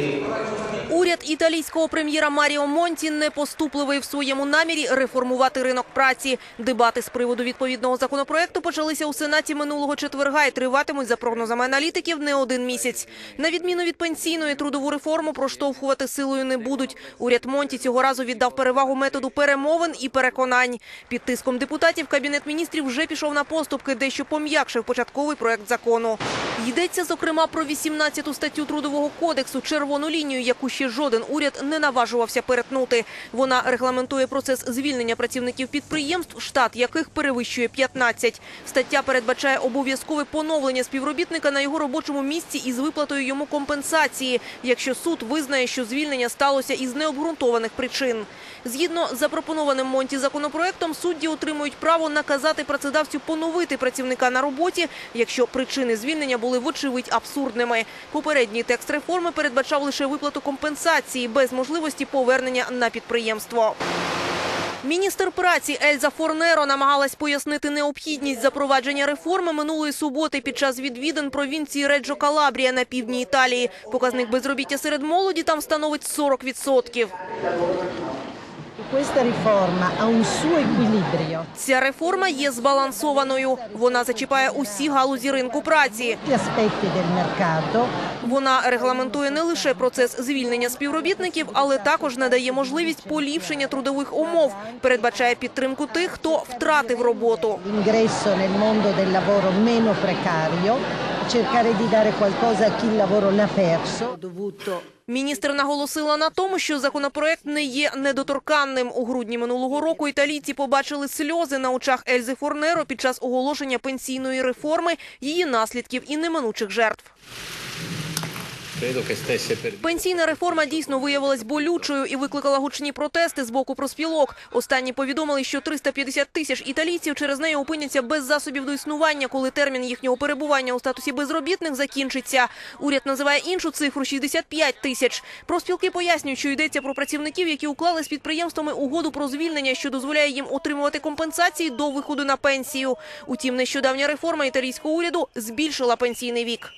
faith Уряд італійського прем'єра Маріо Монті непоступливий в своєму намірі реформувати ринок праці. Дебати з приводу відповідного законопроекту почалися у Сенаті минулого четверга і триватимуть, за прогнозами аналітиків, не один місяць. На відміну від пенсійної трудову реформу проштовхувати силою не будуть. Уряд Монті цього разу віддав перевагу методу перемовин і переконань. Під тиском депутатів Кабінет міністрів вже пішов на поступки, дещо пом'якшив початковий проект закону. Йдеться, зокрема, про 18 статтю Трудового кодексу, червону лінію, яку ще жоден уряд не наважувався перетнути. Вона регламентує процес звільнення працівників підприємств, штат яких перевищує 15. Стаття передбачає обов'язкове поновлення співробітника на його робочому місці із виплатою йому компенсації, якщо суд визнає, що звільнення сталося із необґрунтованих причин. Згідно з запропонованим Монті законопроектом, судді отримують право наказати працедавцю поновити працівника на роботі, якщо причини звільнення були вочевидь абсурдними. Попередній текст реформи передбачав лише виплату компенсації без можливості повернення на підприємство. Міністр праці Ельза Форнеро намагалась пояснити необхідність запровадження реформи минулої суботи під час відвідин провінції Реджо Калабрія на півдні Італії. Показник безробіття серед молоді там становить 40%. Ця реформа є збалансованою. Вона зачіпає усі галузі ринку праці. Вона регламентує не лише процес звільнення співробітників, але також надає можливість поліпшення трудових умов, передбачає підтримку тих, хто втратив роботу. Cercare di dare qualcosa a chi il lavoro l'ha perso. Dovuto Міністр наголосила на тому, що законопроект не є недоторканним. У грудні минулого року італійці побачили сльози на очах Ельзи Форнеро під час оголошення пенсійної реформи, її наслідків і неминучих жертв. Пенсійна реформа дійсно виявилась болючою і викликала гучні протести з боку проспілок. Останні повідомили, що 350 тисяч італійців через неї опиняться без засобів до існування, коли термін їхнього перебування у статусі безробітних закінчиться. Уряд називає іншу цифру 65 тисяч. Проспілки пояснюють, що йдеться про працівників, які уклали з підприємствами угоду про звільнення, що дозволяє їм отримувати компенсації до виходу на пенсію. Утім, нещодавня реформа італійського уряду збільшила пенсійний вік.